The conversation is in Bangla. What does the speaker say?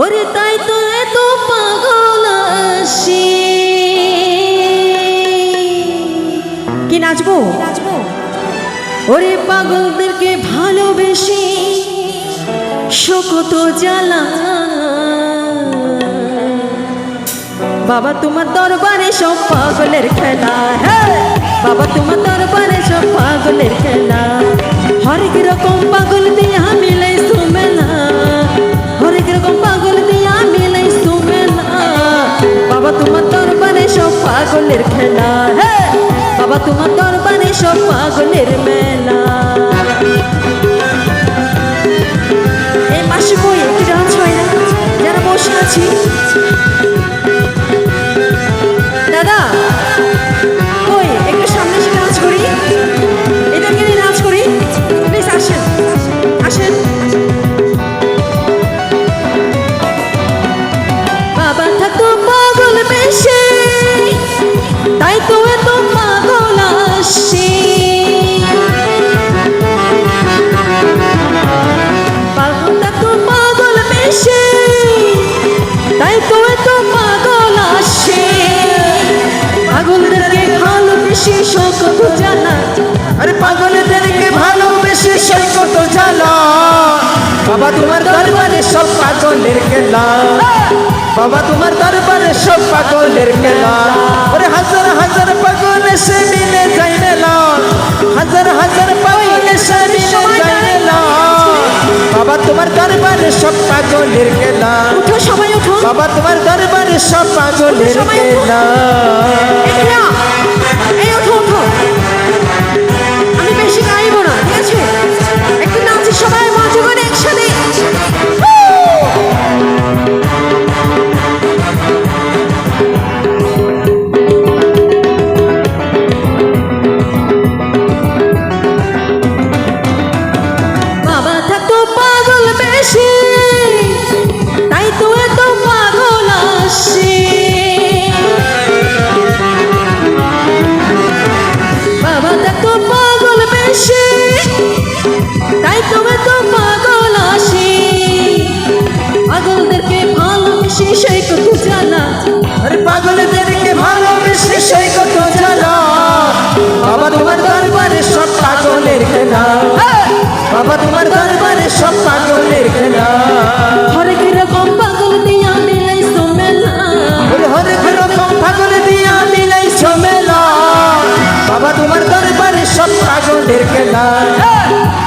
ওরে তাই তো এত পাগল আসি কি নাচবো? ওরে পাগলদেরকে ভালোবেসে শোকত জ্বালা। বাবা, তোমার দরবারে সব পাগলের খেলা। বাবা, তোমার দরবারে সব পাগলের খেলা। হরেক রকম পাগল দিয়া পাগলের খেলা হ্যাঁ বাবা তোমার দরবারে সব পাগলের মেলা বাবা তোমার দরবারে সব পাগলের খেলা। বাবা তোমার দরবারে সব পাগলের খেলা। আরে হাজার হাজার পাগল এসে মিলে যাই মেলা। হাজার হাজার পাগল এসে মিলে যাই মেলা। বাবা তোমার দরবারে সব পাগলের খেলা। উঠো সবাই উঠো। বাবা তোমার দরবারে সব পাগলের খেলা। জানা। আরে পাগলদেরকে ভালোবেসে সেই কত জ্বালা বাবা তোমার দরবারে সব পাগলের খেলা। বাবা তোমার দরবারে সব পাগলের খেলা। হরেক রকম পাগল দিয়া মিলাই সোমেলা ওরে হরেক রকম পাগল দিয়া মিলাই মেলা। বাবা তোমার দরবারে সব পাগলের খেলা।